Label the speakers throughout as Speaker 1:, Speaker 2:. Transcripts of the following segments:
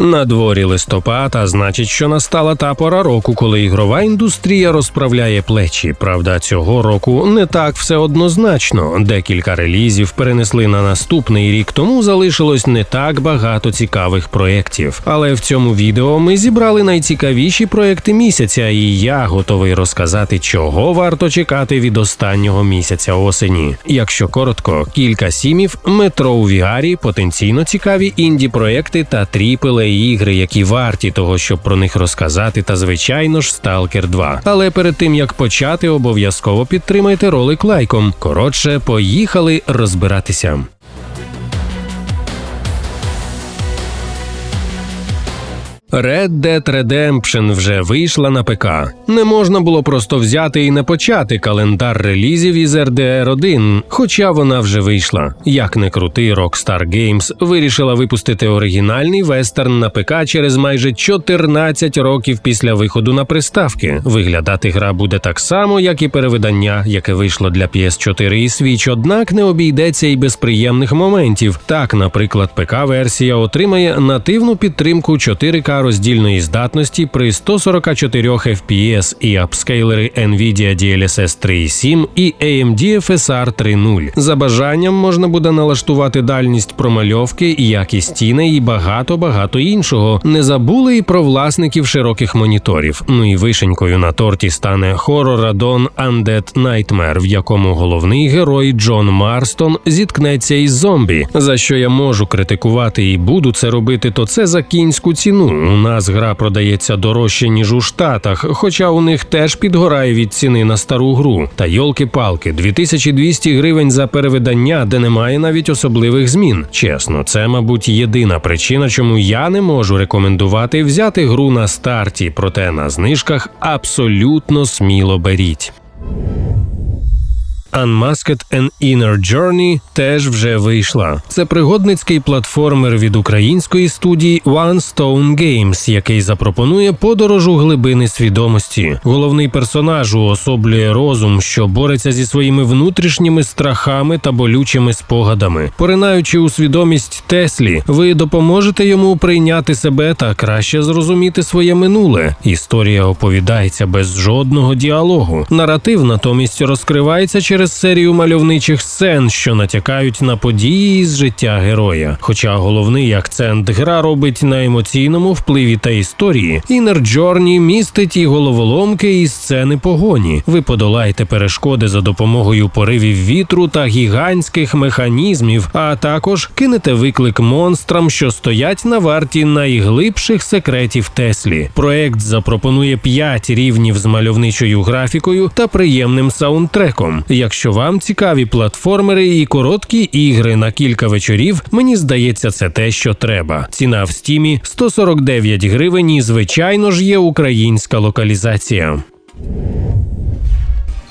Speaker 1: На дворі листопад, а значить, що настала та пора року, коли ігрова індустрія розправляє плечі. Правда, цього року не так все однозначно. Декілька релізів перенесли на наступний рік, тому залишилось не так багато цікавих проєктів. Але в цьому відео ми зібрали найцікавіші проєкти місяця, і я готовий розказати, чого варто чекати від останнього місяця осені. Якщо коротко, кілька сімів, метро у VR, потенційно цікаві інді проекти та тріпеле ігри, які варті того, щоб про них розказати, та звичайно ж Сталкер 2. Але перед тим як почати, обов'язково підтримайте ролик лайком. Коротше, поїхали розбиратися. Red Dead Redemption вже вийшла на ПК. Не можна було просто взяти і не почати календар релізів із RDR 1, хоча вона вже вийшла. Як не крутий Rockstar Games вирішила випустити оригінальний вестерн на ПК через майже 14 років після виходу на приставки. Виглядати гра буде так само, як і перевидання, яке вийшло для PS4 і Switch, однак не обійдеться і без приємних моментів. Так, наприклад, ПК-версія отримає нативну підтримку 4К роздільної здатності при 144 FPS і апскейлери NVIDIA DLSS 3.7 і AMD FSR 3.0. За бажанням можна буде налаштувати дальність промальовки, якість тіней і багато-багато іншого. Не забули і про власників широких моніторів. Ну і вишенькою на торті стане хорор-адон Undead Nightmare, в якому головний герой Джон Марстон зіткнеться із зомбі. За що я можу критикувати і буду це робити, то це за кінську ціну. У нас гра продається дорожче ніж у Штатах, хоча у них теж підгорає від ціни на стару гру. Та йолки-палки, 2200 гривень за перевидання, де немає навіть особливих змін. Чесно, це, мабуть, єдина причина, чому я не можу рекомендувати взяти гру на старті, проте на знижках абсолютно сміло беріть. Unmasked and Inner Journey теж вже вийшла. Це пригодницький платформер від української студії One Stone Games, який запропонує подорож у глибини свідомості. Головний персонаж уособлює розум, що бореться зі своїми внутрішніми страхами та болючими спогадами. Поринаючи у свідомість Теслі, ви допоможете йому прийняти себе та краще зрозуміти своє минуле. Історія оповідається без жодного діалогу. Наратив натомість розкривається через через серію мальовничих сцен, що натякають на події із життя героя. Хоча головний акцент гра робить на емоційному впливі та історії, Inner Journey містить і головоломки і сцени погоні. Ви подолаєте перешкоди за допомогою поривів вітру та гігантських механізмів, а також кинете виклик монстрам, що стоять на варті найглибших секретів Теслі. Проект запропонує 5 рівнів з мальовничою графікою та приємним саундтреком. Якщо вам цікаві платформери і короткі ігри на кілька вечорів, мені здається, це те, що треба. Ціна в стімі 149 гривень. і Звичайно ж, є українська локалізація.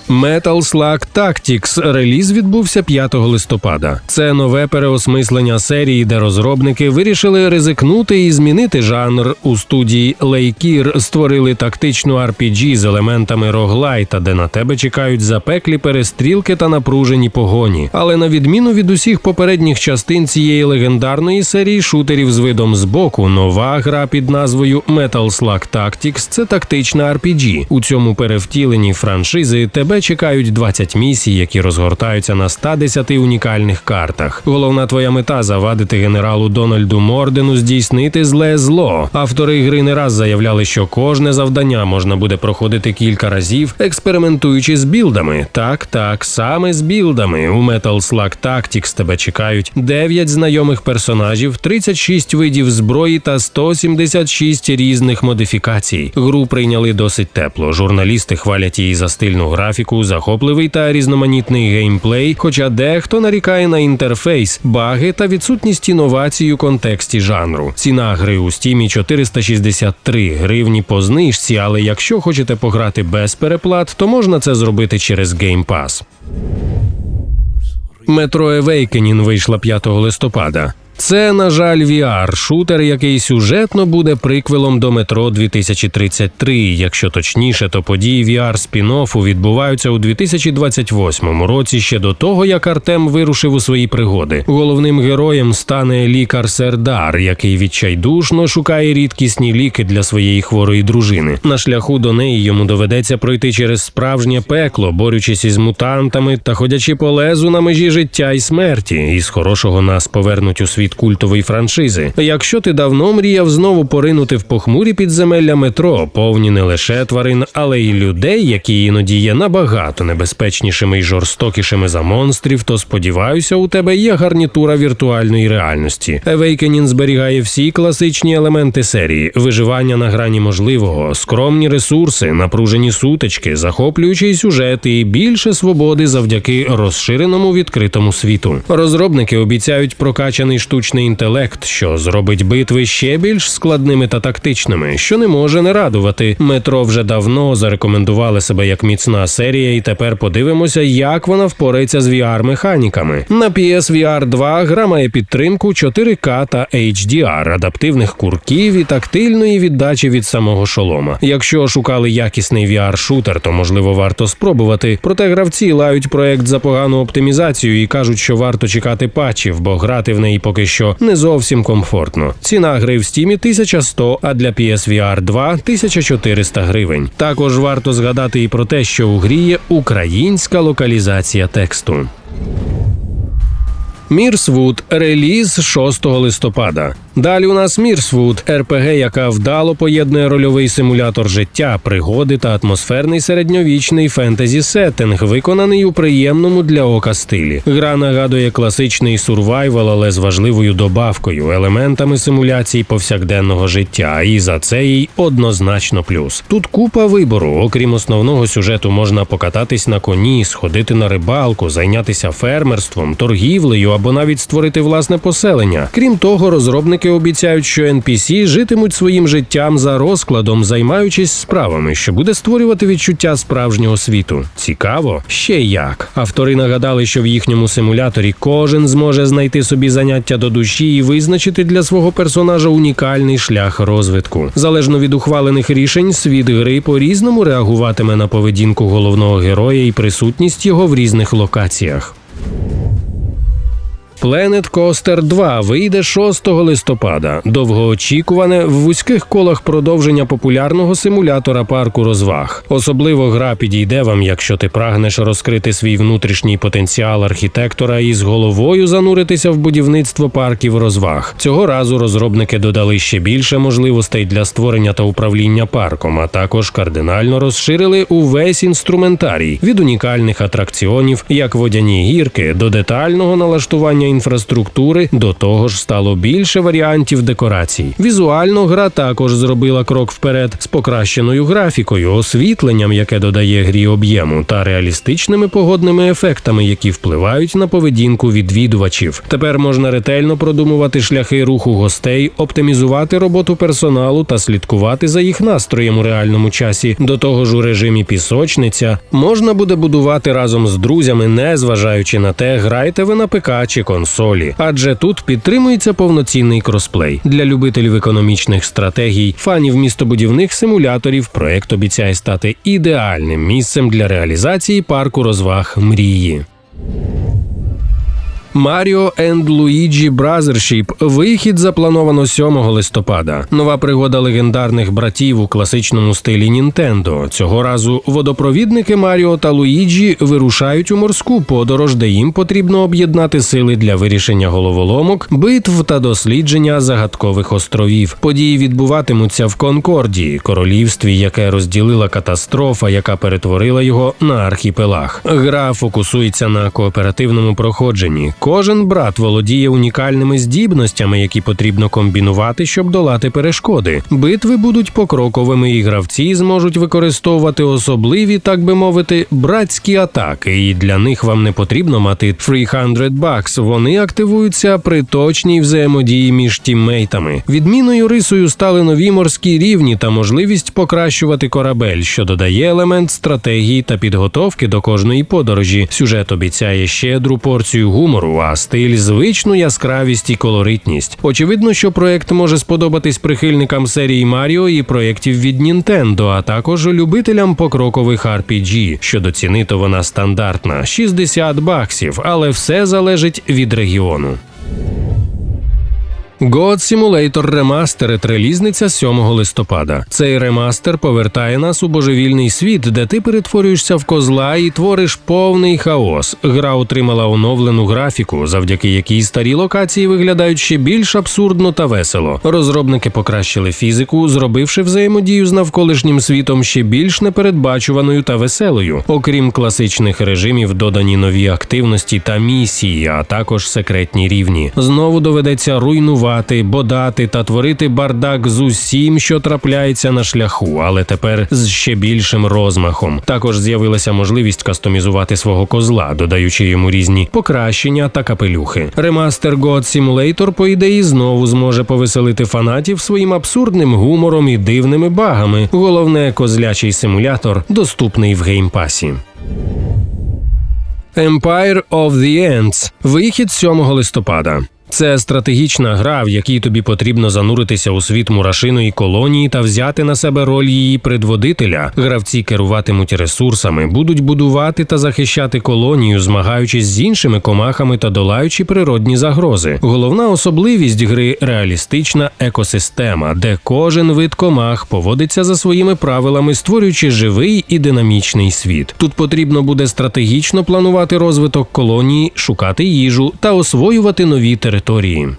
Speaker 1: Metal Slug Tactics реліз відбувся 5 листопада. Це нове переосмислення серії, де розробники вирішили ризикнути і змінити жанр. У студії Лейкір створили тактичну RPG з елементами роглайта, де на тебе чекають запеклі перестрілки та напружені погоні. Але на відміну від усіх попередніх частин цієї легендарної серії шутерів з видом збоку, нова гра під назвою Metal Slug Tactics – це тактична RPG. У цьому перевтіленні франшизи тебе чекають 20 місій, які розгортаються на 110 унікальних картах. Головна твоя мета завадити генералу Дональду Мордену здійснити зле зло. Автори гри не раз заявляли, що кожне завдання можна буде проходити кілька разів, експериментуючи з білдами. Так, так, саме з білдами. У Metal Slug Tactics тебе чекають 9 знайомих персонажів, 36 видів зброї та 176 різних модифікацій. Гру прийняли досить тепло. Журналісти хвалять її за стильну графіку графіку, захопливий та різноманітний геймплей, хоча дехто нарікає на інтерфейс, баги та відсутність інновацій у контексті жанру. Ціна гри у стімі 463 гривні по знижці, але якщо хочете пограти без переплат, то можна це зробити через Game Pass. Metro Awakening вийшла 5 листопада. Це, на жаль, VR, шутер, який сюжетно буде приквелом до метро 2033. Якщо точніше, то події VR спін-оффу відбуваються у 2028 році ще до того, як Артем вирушив у свої пригоди. Головним героєм стане лікар Сердар, який відчайдушно шукає рідкісні ліки для своєї хворої дружини. На шляху до неї йому доведеться пройти через справжнє пекло, борючись із мутантами та ходячи по лезу на межі життя і смерті. Із хорошого нас повернуть у світ культової франшизи. Якщо ти давно мріяв знову поринути в похмурі підземелля метро, повні не лише тварин, але й людей, які іноді є набагато небезпечнішими і жорстокішими за монстрів, то сподіваюся, у тебе є гарнітура віртуальної реальності. Awakening зберігає всі класичні елементи серії: виживання на грані можливого, скромні ресурси, напружені сутички, захоплюючий сюжет і більше свободи завдяки розширеному відкритому світу. Розробники обіцяють прокачаний штучний інтелект, що зробить битви ще більш складними та тактичними, що не може не радувати. Метро вже давно зарекомендували себе як міцна серія, і тепер подивимося, як вона впорається з VR-механіками. На PSVR 2 гра має підтримку 4К та HDR, адаптивних курків і тактильної віддачі від самого шолома. Якщо шукали якісний VR-шутер, то можливо варто спробувати. Проте гравці лають проект за погану оптимізацію і кажуть, що варто чекати патчів, бо грати в неї поки що не зовсім комфортно. Ціна гри в стімі 1100, а для PSVR 2 1400 гривень. Також варто згадати і про те, що у грі є українська локалізація тексту. Мірсвуд реліз 6 листопада. Далі у нас Мірсвуд РПГ, яка вдало поєднує рольовий симулятор життя, пригоди та атмосферний середньовічний фентезі сеттинг, виконаний у приємному для ока стилі. Гра нагадує класичний сурвайвал, але з важливою добавкою, елементами симуляції повсякденного життя. І за це їй однозначно плюс. Тут купа вибору. Окрім основного сюжету, можна покататись на коні, сходити на рибалку, зайнятися фермерством, торгівлею або навіть створити власне поселення. Крім того, розробники обіцяють, що NPC житимуть своїм життям за розкладом, займаючись справами, що буде створювати відчуття справжнього світу. Цікаво, ще як. Автори нагадали, що в їхньому симуляторі кожен зможе знайти собі заняття до душі і визначити для свого персонажа унікальний шлях розвитку. Залежно від ухвалених рішень, світ гри по різному реагуватиме на поведінку головного героя і присутність його в різних локаціях. Planet Coaster 2 вийде 6 листопада. Довгоочікуване в вузьких колах продовження популярного симулятора парку розваг. Особливо гра підійде вам, якщо ти прагнеш розкрити свій внутрішній потенціал архітектора і з головою зануритися в будівництво парків розваг. Цього разу розробники додали ще більше можливостей для створення та управління парком, а також кардинально розширили увесь інструментарій від унікальних атракціонів, як водяні гірки, до детального налаштування інфраструктури. До того ж стало більше варіантів декорацій. Візуально гра також зробила крок вперед з покращеною графікою, освітленням, яке додає грі об'єму, та реалістичними погодними ефектами, які впливають на поведінку відвідувачів. Тепер можна ретельно продумувати шляхи руху гостей, оптимізувати роботу персоналу та слідкувати за їх настроєм у реальному часі. До того ж, у режимі пісочниця можна буде будувати разом з друзями, не зважаючи на те, граєте ви на ПК чи консолі, адже тут підтримується повноцінний кросплей для любителів економічних стратегій, фанів містобудівних симуляторів. Проект обіцяє стати ідеальним місцем для реалізації парку розваг мрії. Маріо енд Луїджі Бразершіп. Вихід заплановано 7 листопада. Нова пригода легендарних братів у класичному стилі Нінтендо. Цього разу водопровідники Маріо та Луїджі вирушають у морську подорож, де їм потрібно об'єднати сили для вирішення головоломок, битв та дослідження загадкових островів. Події відбуватимуться в Конкордії, королівстві, яке розділила катастрофа, яка перетворила його на архіпелаг. Гра фокусується на кооперативному проходженні. Кожен брат володіє унікальними здібностями, які потрібно комбінувати, щоб долати перешкоди. Битви будуть покроковими, і гравці зможуть використовувати особливі, так би мовити, братські атаки. І для них вам не потрібно мати 300 бакс. Вони активуються при точній взаємодії між тіммейтами. Відмінною рисою стали нові морські рівні та можливість покращувати корабель, що додає елемент стратегії та підготовки до кожної подорожі. Сюжет обіцяє щедру порцію гумору хорору, а стиль звичну яскравість і колоритність. Очевидно, що проект може сподобатись прихильникам серії Маріо і проєктів від Нінтендо, а також любителям покрокових RPG. Щодо ціни, то вона стандартна 60 баксів, але все залежить від регіону. God Simulator Remastered релізниця 7 листопада. Цей ремастер повертає нас у божевільний світ, де ти перетворюєшся в козла і твориш повний хаос. Гра отримала оновлену графіку, завдяки якій старі локації виглядають ще більш абсурдно та весело. Розробники покращили фізику, зробивши взаємодію з навколишнім світом ще більш непередбачуваною та веселою. Окрім класичних режимів, додані нові активності та місії, а також секретні рівні. Знову доведеться руйнувати руйнувати, бодати та творити бардак з усім, що трапляється на шляху, але тепер з ще більшим розмахом. Також з'явилася можливість кастомізувати свого козла, додаючи йому різні покращення та капелюхи. Ремастер God Simulator, по ідеї, знову зможе повеселити фанатів своїм абсурдним гумором і дивними багами. Головне, козлячий симулятор доступний в геймпасі. Empire of the Ants. Вихід 7 листопада. Це стратегічна гра, в якій тобі потрібно зануритися у світ мурашиної колонії та взяти на себе роль її предводителя. Гравці керуватимуть ресурсами, будуть будувати та захищати колонію, змагаючись з іншими комахами та долаючи природні загрози. Головна особливість гри реалістична екосистема, де кожен вид комах поводиться за своїми правилами, створюючи живий і динамічний світ. Тут потрібно буде стратегічно планувати розвиток колонії, шукати їжу та освоювати нові території території.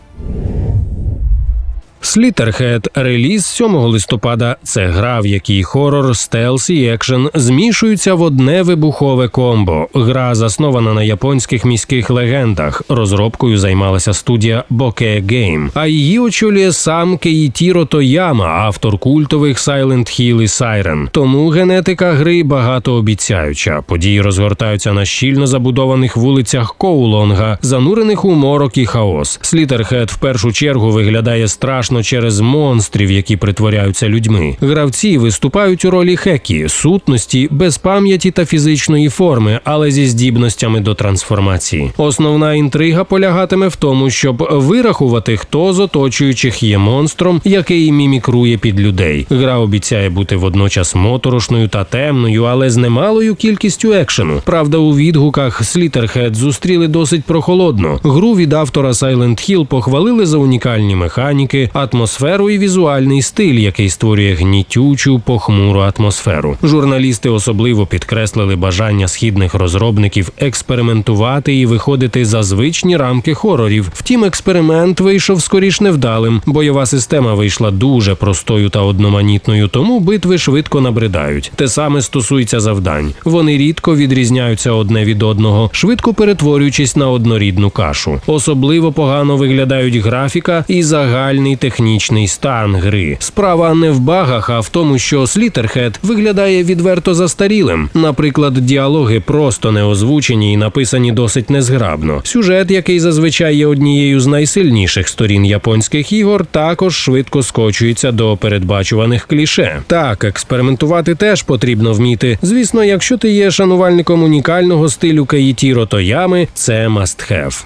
Speaker 1: Слітерхед реліз 7 листопада. Це гра, в якій хорор, стелс і екшен змішуються в одне вибухове комбо. Гра заснована на японських міських легендах. Розробкою займалася студія Bokeh Game, а її очолює сам Кейтіро Тояма, автор культових Silent Hill і Siren. Тому генетика гри багатообіцяюча. Події розгортаються на щільно забудованих вулицях Коулонга, занурених у морок і хаос. Слітерхед в першу чергу виглядає страшно виключно через монстрів, які притворяються людьми. Гравці виступають у ролі хекі, сутності, без пам'яті та фізичної форми, але зі здібностями до трансформації. Основна інтрига полягатиме в тому, щоб вирахувати, хто з оточуючих є монстром, який мімікрує під людей. Гра обіцяє бути водночас моторошною та темною, але з немалою кількістю екшену. Правда, у відгуках Slitterhead зустріли досить прохолодно. Гру від автора Silent Hill похвалили за унікальні механіки, атмосферу і візуальний стиль, який створює гнітючу похмуру атмосферу. Журналісти особливо підкреслили бажання східних розробників експериментувати і виходити за звичні рамки хорорів. Втім, експеримент вийшов скоріш невдалим. Бойова система вийшла дуже простою та одноманітною, тому битви швидко набридають. Те саме стосується завдань. Вони рідко відрізняються одне від одного, швидко перетворюючись на однорідну кашу. Особливо погано виглядають графіка і загальний технічний технічний стан гри. Справа не в багах, а в тому, що Слітерхед виглядає відверто застарілим. Наприклад, діалоги просто не озвучені і написані досить незграбно. Сюжет, який зазвичай є однією з найсильніших сторін японських ігор, також швидко скочується до передбачуваних кліше. Так, експериментувати теж потрібно вміти. Звісно, якщо ти є шанувальником унікального стилю Каїтіро Тоями, це must have.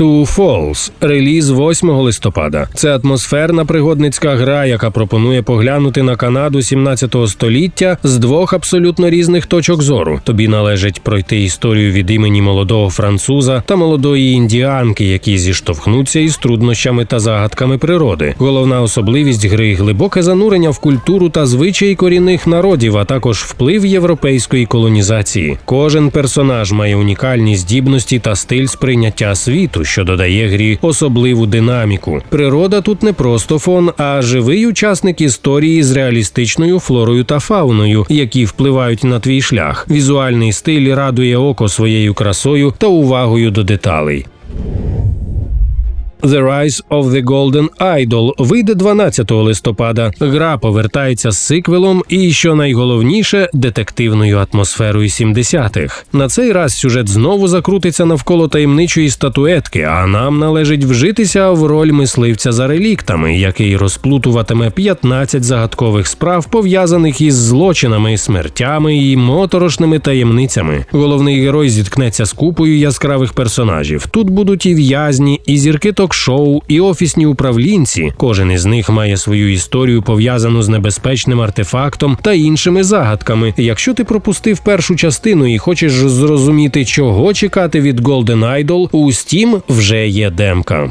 Speaker 1: Two Falls – реліз 8 листопада. Це атмосферна пригодницька гра, яка пропонує поглянути на Канаду 17 століття з двох абсолютно різних точок зору. Тобі належить пройти історію від імені молодого француза та молодої індіанки, які зіштовхнуться із труднощами та загадками природи. Головна особливість гри глибоке занурення в культуру та звичаї корінних народів, а також вплив європейської колонізації. Кожен персонаж має унікальні здібності та стиль сприйняття світу що додає грі особливу динаміку. Природа тут не просто фон, а живий учасник історії з реалістичною флорою та фауною, які впливають на твій шлях. Візуальний стиль радує око своєю красою та увагою до деталей. The Rise of the Golden Idol вийде 12 листопада. Гра повертається з сиквелом і, що найголовніше, детективною атмосферою 70-х. На цей раз сюжет знову закрутиться навколо таємничої статуетки, а нам належить вжитися в роль мисливця за реліктами, який розплутуватиме 15 загадкових справ, пов'язаних із злочинами, смертями і моторошними таємницями. Головний герой зіткнеться з купою яскравих персонажів. Тут будуть і в'язні, і зірки ток-шоу, і офісні управлінці. Кожен із них має свою історію пов'язану з небезпечним артефактом та іншими загадками. Якщо ти пропустив першу частину і хочеш зрозуміти, чого чекати від Golden Idol, у Steam вже є демка.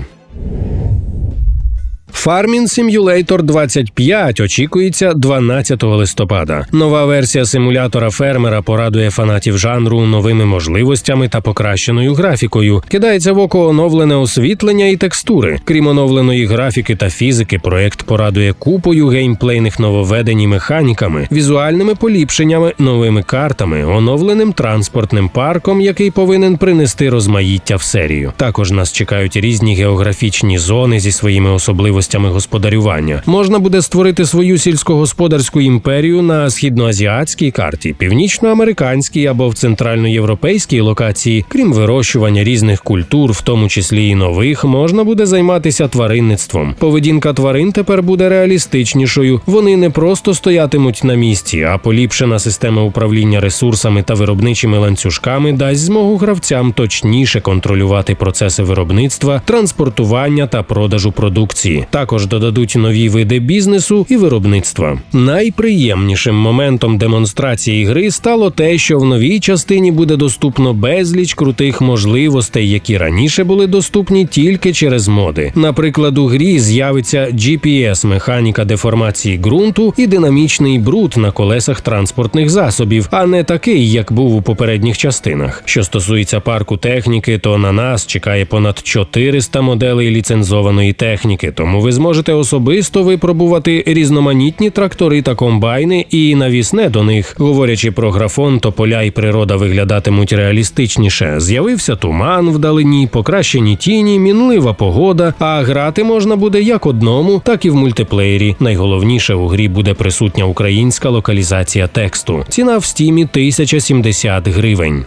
Speaker 1: Farming Simulator 25 очікується 12 листопада. Нова версія симулятора фермера порадує фанатів жанру новими можливостями та покращеною графікою. Кидається в око оновлене освітлення і текстури. Крім оновленої графіки та фізики, проект порадує купою геймплейних нововведень і механіками, візуальними поліпшеннями, новими картами, оновленим транспортним парком, який повинен принести розмаїття в серію. Також нас чекають різні географічні зони зі своїми особливостями господарювання. Можна буде створити свою сільськогосподарську імперію на східноазіатській карті, північноамериканській або в центральноєвропейській локації. Крім вирощування різних культур, в тому числі і нових, можна буде займатися тваринництвом. Поведінка тварин тепер буде реалістичнішою. Вони не просто стоятимуть на місці, а поліпшена система управління ресурсами та виробничими ланцюжками дасть змогу гравцям точніше контролювати процеси виробництва, транспортування та продажу продукції. Також додадуть нові види бізнесу і виробництва. Найприємнішим моментом демонстрації гри стало те, що в новій частині буде доступно безліч крутих можливостей, які раніше були доступні тільки через моди. Наприклад, у грі з'явиться GPS механіка деформації ґрунту і динамічний бруд на колесах транспортних засобів, а не такий, як був у попередніх частинах. Що стосується парку техніки, то на нас чекає понад 400 моделей ліцензованої техніки, тому ви зможете особисто випробувати різноманітні трактори та комбайни і навісне до них. Говорячи про графон, то поля і природа виглядатимуть реалістичніше. З'явився туман вдалині, покращені тіні, мінлива погода. А грати можна буде як одному, так і в мультиплеєрі. Найголовніше у грі буде присутня українська локалізація тексту. Ціна в стімі 1070 гривень.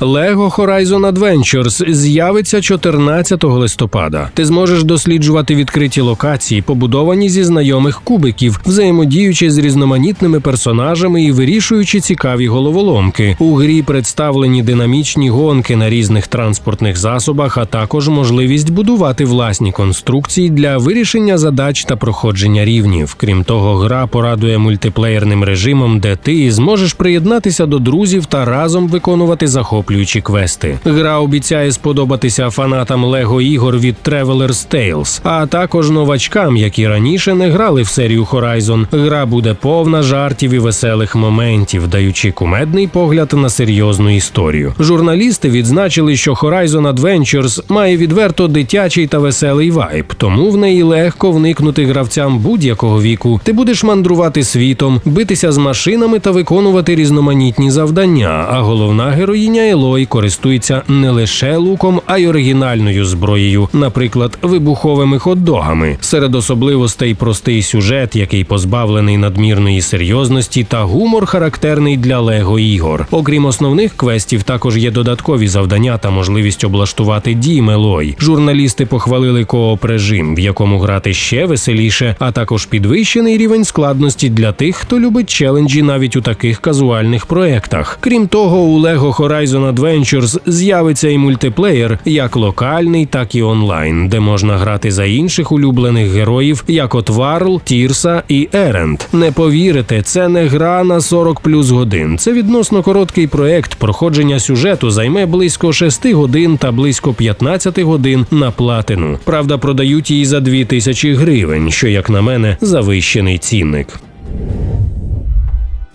Speaker 1: Lego Horizon Adventures з'явиться 14 листопада. Ти зможеш досліджувати відкриті локації, побудовані зі знайомих кубиків, взаємодіючи з різноманітними персонажами і вирішуючи цікаві головоломки. У грі представлені динамічні гонки на різних транспортних засобах, а також можливість будувати власні конструкції для вирішення задач та проходження рівнів. Крім того, гра порадує мультиплеєрним режимом, де ти зможеш приєднатися до друзів та разом виконувати захоплення захоплюючі квести. Гра обіцяє сподобатися фанатам Лего ігор від Traveler's Tales, а також новачкам, які раніше не грали в серію Horizon. Гра буде повна жартів і веселих моментів, даючи кумедний погляд на серйозну історію. Журналісти відзначили, що Horizon Adventures має відверто дитячий та веселий вайб, тому в неї легко вникнути гравцям будь-якого віку. Ти будеш мандрувати світом, битися з машинами та виконувати різноманітні завдання. А головна героїня Елой користується не лише луком, а й оригінальною зброєю, наприклад, вибуховими хот-догами. Серед особливостей простий сюжет, який позбавлений надмірної серйозності, та гумор характерний для лего ігор. Окрім основних квестів, також є додаткові завдання та можливість облаштувати дім Елой. Журналісти похвалили кооп режим, в якому грати ще веселіше, а також підвищений рівень складності для тих, хто любить челенджі навіть у таких казуальних проектах. Крім того, у Lego Horizon Adventures з'явиться і мультиплеєр, як локальний, так і онлайн, де можна грати за інших улюблених героїв, як от Варл, Тірса і Еренд. Не повірите, це не гра на 40 плюс годин. Це відносно короткий проект. Проходження сюжету займе близько 6 годин та близько 15 годин на платину. Правда, продають її за 2000 гривень, що, як на мене, завищений цінник.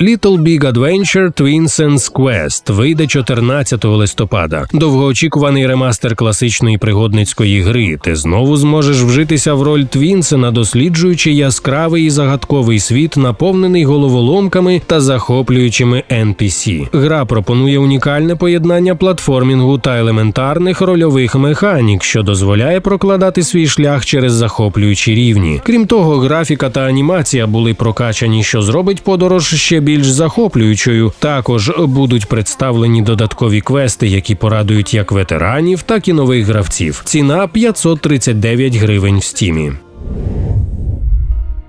Speaker 1: Little Big Adventure Twinson's Quest вийде 14 листопада. Довгоочікуваний ремастер класичної пригодницької гри. Ти знову зможеш вжитися в роль Твінсена, досліджуючи яскравий і загадковий світ, наповнений головоломками та захоплюючими NPC. Гра пропонує унікальне поєднання платформінгу та елементарних рольових механік, що дозволяє прокладати свій шлях через захоплюючі рівні. Крім того, графіка та анімація були прокачані, що зробить подорож ще більш захоплюючою. Також будуть представлені додаткові квести, які порадують як ветеранів, так і нових гравців. Ціна 539 гривень в стімі.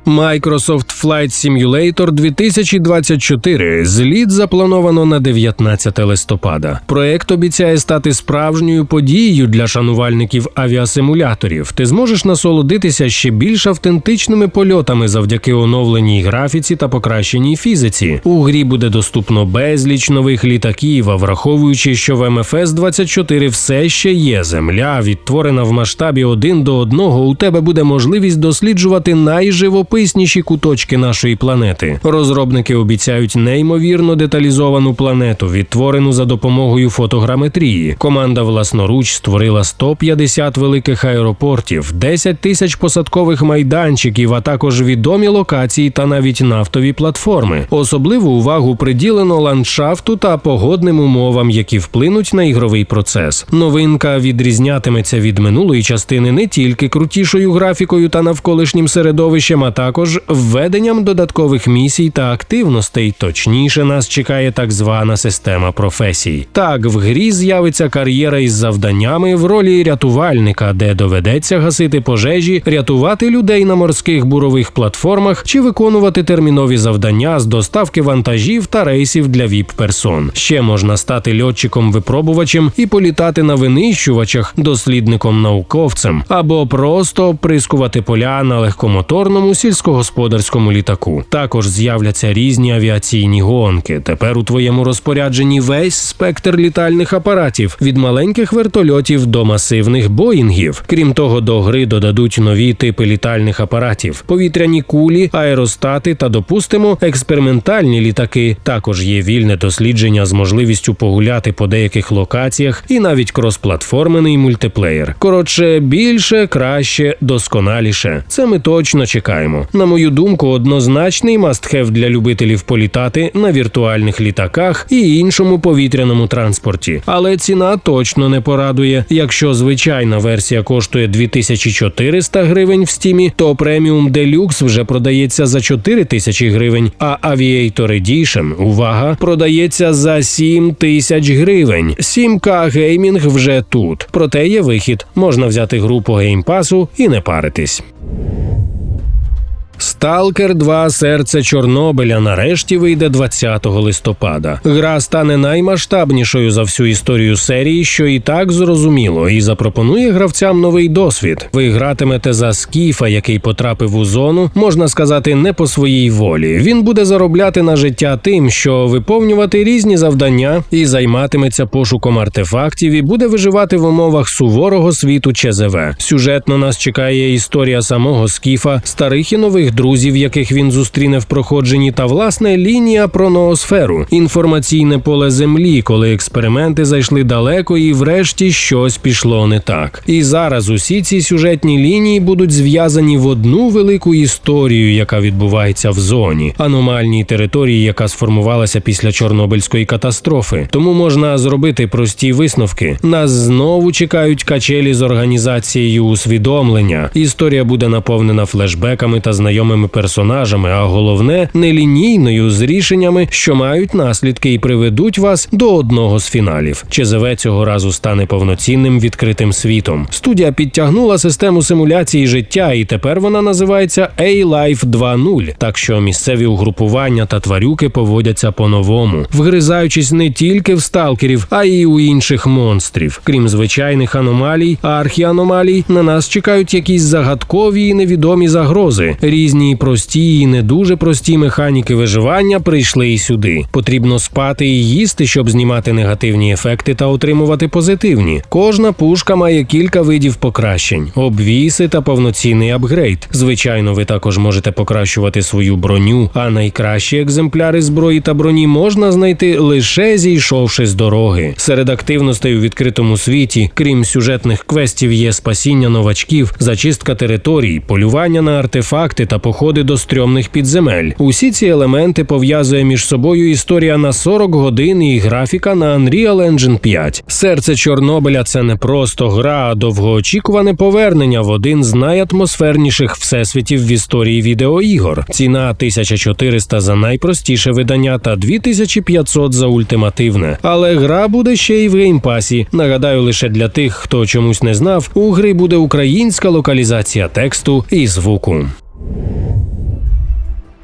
Speaker 1: Microsoft Flight Simulator 2024. Зліт заплановано на 19 листопада. Проект обіцяє стати справжньою подією для шанувальників авіасимуляторів. Ти зможеш насолодитися ще більш автентичними польотами завдяки оновленій графіці та покращеній фізиці. У грі буде доступно безліч нових літаків, а враховуючи, що в МФС 24 все ще є земля, відтворена в масштабі один до одного. У тебе буде можливість досліджувати найживописніші куточки нашої планети. Розробники обіцяють неймовірно деталізовану планету, відтворену за допомогою фотограметрії. Команда власноруч створила 150 великих аеропортів, 10 тисяч посадкових майданчиків, а також відомі локації та навіть нафтові платформи. Особливу увагу приділено ландшафту та погодним умовам, які вплинуть на ігровий процес. Новинка відрізнятиметься від минулої частини не тільки крутішою графікою та навколишнім середовищем, а також введенням додаткових місій та активностей. Точніше нас чекає так звана система професій. Так, в грі з'явиться кар'єра із завданнями в ролі рятувальника, де доведеться гасити пожежі, рятувати людей на морських бурових платформах чи виконувати термінові завдання з доставки вантажів та рейсів для віп-персон. Ще можна стати льотчиком-випробувачем і політати на винищувачах, дослідником-науковцем або просто оприскувати поля на легкомоторному сільськогосподарському літаку. Також з'являться різні авіаційні гонки. Тепер у твоєму розпорядженні весь спектр літальних апаратів від маленьких вертольотів до масивних боїнгів. Крім того, до гри додадуть нові типи літальних апаратів: повітряні кулі, аеростати та, допустимо, експериментальні літаки. Також є вільне дослідження з можливістю погуляти по деяких локаціях і навіть кросплатформений мультиплеєр. Коротше, більше, краще, досконаліше. Це ми точно чекаємо. На мою думку, однозначний мастхев для любителів політати на віртуальних літаках і іншому повітряному транспорті. Але ціна точно не порадує. Якщо звичайна версія коштує 2400 гривень в стімі, то преміум Deluxe вже продається за 4000 гривень, а Aviator Edition, увага, продається за 7000 гривень. 7К геймінг вже тут. Проте є вихід. Можна взяти гру по геймпасу і не паритись. Сталкер 2 серце Чорнобиля нарешті вийде 20 листопада. Гра стане наймасштабнішою за всю історію серії, що і так зрозуміло, і запропонує гравцям новий досвід. Ви гратимете за скіфа, який потрапив у зону, можна сказати, не по своїй волі. Він буде заробляти на життя тим, що виповнювати різні завдання і займатиметься пошуком артефактів, і буде виживати в умовах суворого світу ЧЗВ. Сюжетно нас чекає історія самого скіфа, старих і нових друзів, яких він зустріне в проходженні, та власне лінія про ноосферу, інформаційне поле землі, коли експерименти зайшли далеко, і врешті щось пішло не так. І зараз усі ці сюжетні лінії будуть зв'язані в одну велику історію, яка відбувається в зоні, аномальній території, яка сформувалася після Чорнобильської катастрофи. Тому можна зробити прості висновки. Нас знову чекають качелі з організацією усвідомлення. Історія буде наповнена флешбеками та знайомими персонажами, а головне нелінійною з рішеннями, що мають наслідки і приведуть вас до одного з фіналів. ЧЗВ цього разу стане повноцінним відкритим світом. Студія підтягнула систему симуляції життя, і тепер вона називається A-Life 2.0, так що місцеві угрупування та тварюки поводяться по-новому, вгризаючись не тільки в сталкерів, а й у інших монстрів. Крім звичайних аномалій, архіаномалій, на нас чекають якісь загадкові і невідомі загрози, різні прості і не дуже прості механіки виживання прийшли і сюди. Потрібно спати і їсти, щоб знімати негативні ефекти та отримувати позитивні. Кожна пушка має кілька видів покращень, обвіси та повноцінний апгрейд. Звичайно, ви також можете покращувати свою броню, а найкращі екземпляри зброї та броні можна знайти лише зійшовши з дороги. Серед активностей у відкритому світі, крім сюжетних квестів, є спасіння новачків, зачистка територій, полювання на артефакти та походи до стрьомних підземель. Усі ці елементи пов'язує між собою історія на 40 годин і графіка на Unreal Engine 5. Серце Чорнобиля це не просто гра, а довгоочікуване повернення в один з найатмосферніших всесвітів в історії відеоігор. Ціна 1400 за найпростіше видання та 2500 за ультимативне. Але гра буде ще й в геймпасі. Нагадаю, лише для тих, хто чомусь не знав, у гри буде українська локалізація тексту і звуку. Thank you.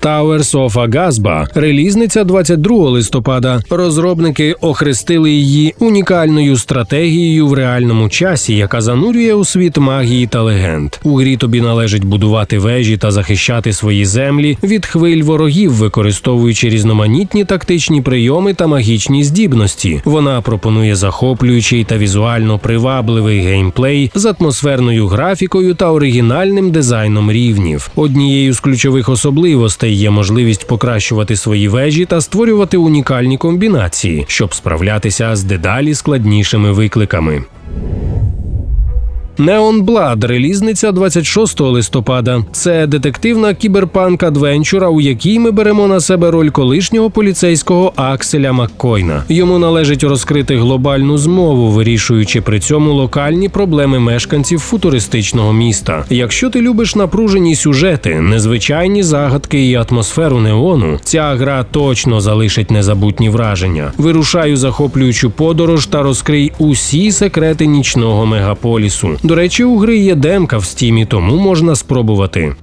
Speaker 1: Towers of Agasba – релізниця 22 листопада. Розробники охрестили її унікальною стратегією в реальному часі, яка занурює у світ магії та легенд. У грі тобі належить будувати вежі та захищати свої землі від хвиль ворогів, використовуючи різноманітні тактичні прийоми та магічні здібності. Вона пропонує захоплюючий та візуально привабливий геймплей з атмосферною графікою та оригінальним дизайном рівнів. Однією з ключових особливостей є можливість покращувати свої вежі та створювати унікальні комбінації, щоб справлятися з дедалі складнішими викликами. Neon Blood – релізниця 26 листопада. Це детективна кіберпанк адвенчура, у якій ми беремо на себе роль колишнього поліцейського Акселя Маккойна. Йому належить розкрити глобальну змову, вирішуючи при цьому локальні проблеми мешканців футуристичного міста. Якщо ти любиш напружені сюжети, незвичайні загадки і атмосферу неону, ця гра точно залишить незабутні враження. Вирушаю захоплюючу подорож та розкрий усі секрети нічного мегаполісу. До речі, у гри є демка в стімі, тому можна спробувати.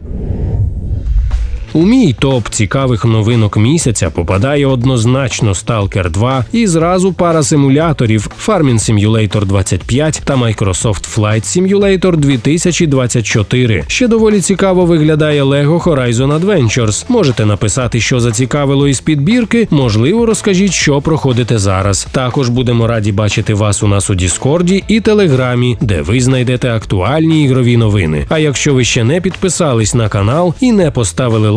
Speaker 1: У мій топ цікавих новинок місяця попадає однозначно Stalker 2 і зразу пара симуляторів Farming Simulator 25 та Microsoft Flight Simulator 2024. Ще доволі цікаво виглядає Lego Horizon Adventures. Можете написати, що зацікавило із підбірки. Можливо, розкажіть, що проходите зараз. Також будемо раді бачити вас у нас у Діскорді і Телеграмі, де ви знайдете актуальні ігрові новини. А якщо ви ще не підписались на канал і не поставили